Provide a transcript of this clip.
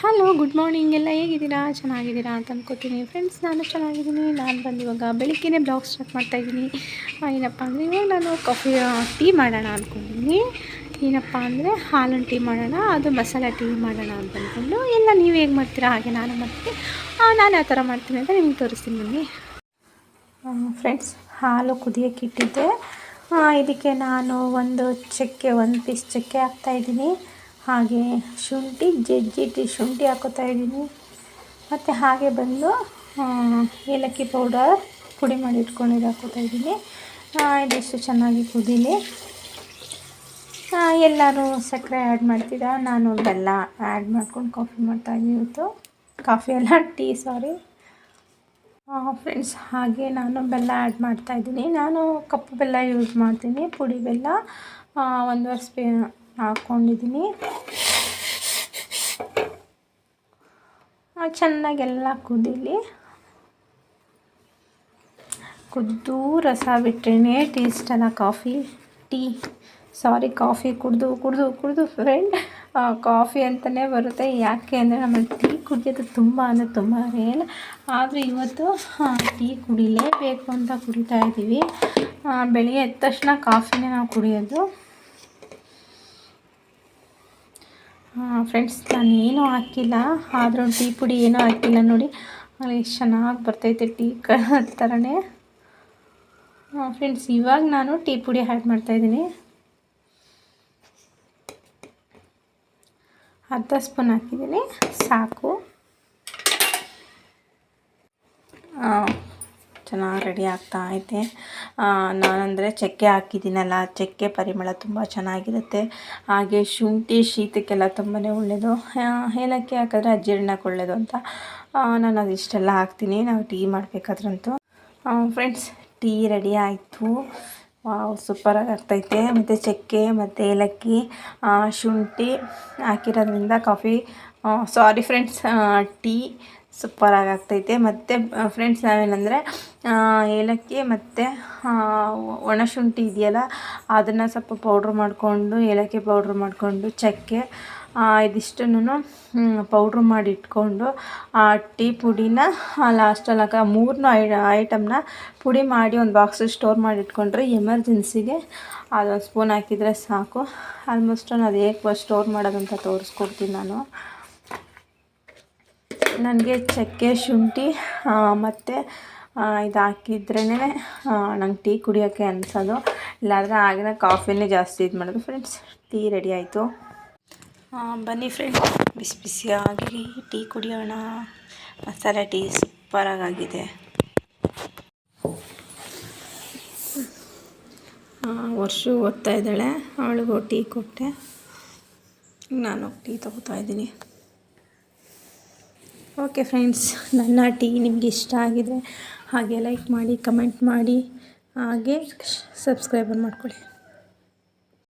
Hello good morning ಎಲ್ಲ ಹೇಗಿದ್ದೀರಾ? ಚೆನ್ನಾಗಿದ್ದೀರಾ ಅಂತ ಅನ್ಕೋತೀನಿ. ಫ್ರೆಂಡ್ಸ್ ನಾನು ಚೆನ್ನಾಗಿದ್ದೀನಿ. ನಾನು ಬಂದು ಇವಾಗ ಬೆಳಿಗ್ಗೆನೇ ಬ್ಲಾಗ್ ಸ್ಟಾರ್ಟ್ ಮಾಡ್ತಾಯಿದ್ದೀನಿ ಏನಪ್ಪ ಅಂದರೆ ಇವಾಗ ನಾನು ಕಾಫಿ ಟೀ ಮಾಡೋಣ ಅಂದ್ಕೊಂಡಿದ್ದೀನಿ ಏನಪ್ಪ ಅಂದರೆ ಹಾಲನ್ನು ಟೀ ಮಾಡೋಣ, ಅದು ಮಸಾಲ ಟೀ ಮಾಡೋಣ ಅಂತ ಅಂದ್ಕೊಂಡು ಎಲ್ಲ ನೀವು ಹೇಗೆ ಮಾಡ್ತೀರಾ? ಹಾಗೆ ನಾನು ಮಾಡ್ತೀನಿ. ನಾನು ಯಾವ ಥರ ಮಾಡ್ತೀನಿ ಅಂತ ನಿಮ್ಗೆ ತೋರಿಸ್ತೀನಿ ಬನ್ನಿ. ಫ್ರೆಂಡ್ಸ್ ಹಾಲು ಕುದಿಯೋಕ್ಕೆ ಇಟ್ಟಿದ್ದೆ. ಇದಕ್ಕೆ ನಾನು ಒಂದು ಚಕ್ಕೆ ಒಂದು ಪೀಸ್ ಚಕ್ಕೆ ಹಾಕ್ತಾಯಿದ್ದೀನಿ ಹಾಗೆ ಶುಂಠಿ ಜಜ್ಜಿಟ್ಟು ಶುಂಠಿ ಹಾಕೋತಾ ಇದ್ದೀನಿ. ಮತ್ತು ಹಾಗೆ ಬಂದು ಏಲಕ್ಕಿ ಪೌಡರ್ ಪುಡಿ ಮಾಡಿ ಇಟ್ಕೊಂಡಿದ್ದು ಹಾಕೋತಾ ಇದ್ದೀನಿ. ಇದೆಷ್ಟು ಚೆನ್ನಾಗಿ ಕುದೀಲಿ. ಎಲ್ಲರೂ ಸಕ್ಕರೆ ಆ್ಯಡ್ ಮಾಡ್ತೀರಾ? ನಾನು ಬೆಲ್ಲ ಆ್ಯಡ್ ಮಾಡ್ಕೊಂಡು ಕಾಫಿ ಮಾಡ್ತಾ ಇವತ್ತು. ಕಾಫಿ ಅಲ್ಲ ಟೀ ಸಾರಿ ಫ್ರೆಂಡ್ಸ್ ಹಾಗೆ ನಾನು ಬೆಲ್ಲ ಆ್ಯಡ್ ಮಾಡ್ತಾಯಿದ್ದೀನಿ ನಾನು ಕಪ್ಪು ಬೆಲ್ಲ ಯೂಸ್ ಮಾಡ್ತೀನಿ, ಪುಡಿ ಬೆಲ್ಲ. ಒಂದು ಸ್ಪೇ ಹಾಕ್ಕೊಂಡಿದ್ದೀನಿ ಚೆನ್ನಾಗೆಲ್ಲ ಕುದೀಲಿ. ಕುದ್ದು ರಸ ಬಿಟ್ರೇ ಟೇಸ್ಟ್ ಅಲ್ಲ ಕಾಫಿ ಟೀ ಸಾರಿ ಕಾಫಿ ಕುಡಿದು ಕುಡಿದು ಕುಡಿದು ಫ್ರೆಂಡ್ ಕಾಫಿ ಅಂತಲೇ ಬರುತ್ತೆ. ಯಾಕೆ ಅಂದರೆ ನಮ್ಮಲ್ಲಿ ಟೀ ಕುಡಿಯೋದು ತುಂಬ ಅಂದರೆ ತುಂಬ ರೇರ್ ಆದರೆ ಇವತ್ತು ಟೀ ಕುಡಿಲೇಬೇಕು ಅಂತ ಕುಡಿತಾ ಇದ್ದೀವಿ ಬೆಳಿಗ್ಗೆ ಎದ್ದ ತಕ್ಷಣ ಕಾಫಿನೇ ನಾವು ಕುಡಿಯೋದು. ಫ್ರೆಂಡ್ಸ್ ನಾನು ಏನೂ ಹಾಕಿಲ್ಲ. ಆದರೂ ಟೀ ಪುಡಿ ಏನೂ ಹಾಕಿಲ್ಲ ನೋಡಿ. ಎಷ್ಟು ಚೆನ್ನಾಗಿ ಬರ್ತೈತೆ ಟೀ ಕ ಥರನೇ ಫ್ರೆಂಡ್ಸ್ ಇವಾಗ ನಾನು ಟೀ ಪುಡಿ ಆ್ಯಡ್ ಮಾಡ್ತಾಯಿದ್ದೀನಿ ಅರ್ಧ ಸ್ಪೂನ್ ಹಾಕಿದ್ದೀನಿ. ಸಾಕು. ಚೆನ್ನಾಗಿ ರೆಡಿ ಆಗ್ತಾ ಐತೆ ನಾನಂದರೆ ಚಕ್ಕೆ ಹಾಕಿದ್ದೀನಲ್ಲ, ಚಕ್ಕೆ ಪರಿಮಳ ತುಂಬ ಚೆನ್ನಾಗಿರುತ್ತೆ. ಹಾಗೆ ಶುಂಠಿ ಶೀತಕ್ಕೆಲ್ಲ ತುಂಬಾ ಒಳ್ಳೆಯದು ಏಲಕ್ಕಿ ಹಾಕಿದ್ರೆ ಅಜೀರ್ಣಕ್ಕೆ ಒಳ್ಳೆಯದು ಅಂತ. ನಾನು ಅದಿಷ್ಟೆಲ್ಲ ಹಾಕ್ತೀನಿ. ನಾವು ಟೀ ಮಾಡಬೇಕಾದ್ರಂತೂ. ಫ್ರೆಂಡ್ಸ್ ಟೀ ರೆಡಿ ಆಯಿತು. ವಾವ್ ಸೂಪರಾಗಿ ಆಗ್ತೈತೆ. ಮತ್ತು ಚಕ್ಕೆ, ಮತ್ತು ಏಲಕ್ಕಿ ಶುಂಠಿ ಹಾಕಿರೋದ್ರಿಂದ ಕಾಫಿ ಸಾರಿ ಫ್ರೆಂಡ್ಸ್ ಟೀ ಸೂಪರಾಗಿ ಆಗ್ತೈತೆ. ಮತ್ತು ಫ್ರೆಂಡ್ಸ್ ನಾವೇನಂದರೆ ಏಲಕ್ಕಿ ಮತ್ತು ಒಣಶುಂಠಿ ಇದೆಯಲ್ಲ, ಅದನ್ನು ಸ್ವಲ್ಪ ಪೌಡ್ರ್ ಮಾಡಿಕೊಂಡು, ಏಲಕ್ಕಿ ಪೌಡ್ರ್ ಮಾಡಿಕೊಂಡು, ಚಕ್ಕೆ ಇದಿಷ್ಟನ್ನು ಪೌಡ್ರ್ ಮಾಡಿ ಇಟ್ಕೊಂಡು ಆ ಟೀ ಪುಡಿನ ಲಾಸ್ಟಲ್ಲಿ ಹಾಕ ಮೂರನ್ನೂ ಐ ಐಟಮ್ನ ಪುಡಿ ಮಾಡಿ ಒಂದು ಬಾಕ್ಸ್ ಸ್ಟೋರ್ ಮಾಡಿ ಇಟ್ಕೊಂಡ್ರೆ ಎಮರ್ಜೆನ್ಸಿಗೆ ಅದೊಂದು ಸ್ಪೂನ್ ಹಾಕಿದರೆ ಸಾಕು. ಆಲ್ಮೋಸ್ಟ್ ಅದು ಹೇಗೆ ಸ್ಟೋರ್ ಮಾಡೋದಂತ ತೋರಿಸ್ಕೊಡ್ತೀನಿ ನಾನು. ನನಗೆ ಚಕ್ಕೆ, ಶುಂಠಿ ಮತ್ತು ಇದು ಹಾಕಿದ್ರೇ ನಂಗೆ ಟೀ ಕುಡಿಯೋಕ್ಕೆ ಅನಿಸೋದು. ಇಲ್ಲಾಂದರೆ ಆಗಿನ ಕಾಫಿನೇ ಜಾಸ್ತಿ ಇದು ಮಾಡೋದು. ಫ್ರೆಂಡ್ಸ್ ಟೀ ರೆಡಿ ಆಯಿತು. ಬನ್ನಿ ಫ್ರೆಂಡ್ಸ್ ಬಿಸಿ ಬಿಸಿಯಾಗಿ ಟೀ ಕುಡಿಯೋಣ. ಮಸಾಲೆ ಟೀ ಸೂಪರಾಗಿದೆ ವರ್ಷ ಓದ್ತಾ ಇದ್ದಾಳೆ. ಅವಳಿಗೂ ಟೀ ಕೊಟ್ಟೆ. ನಾನು ಟೀ ತಗೋತಾ ಇದ್ದೀನಿ. ಓಕೆ ಫ್ರೆಂಡ್ಸ್, ನನ್ನ ಟೀ ನಿಮಗೆ ಇಷ್ಟ ಆಗಿದೆ, ಹಾಗೆ ಲೈಕ್ ಮಾಡಿ ಕಮೆಂಟ್ ಮಾಡಿ, ಹಾಗೆ ಸಬ್ಸ್ಕ್ರೈಬರ್ ಮಾಡ್ಕೊಳ್ಳಿ.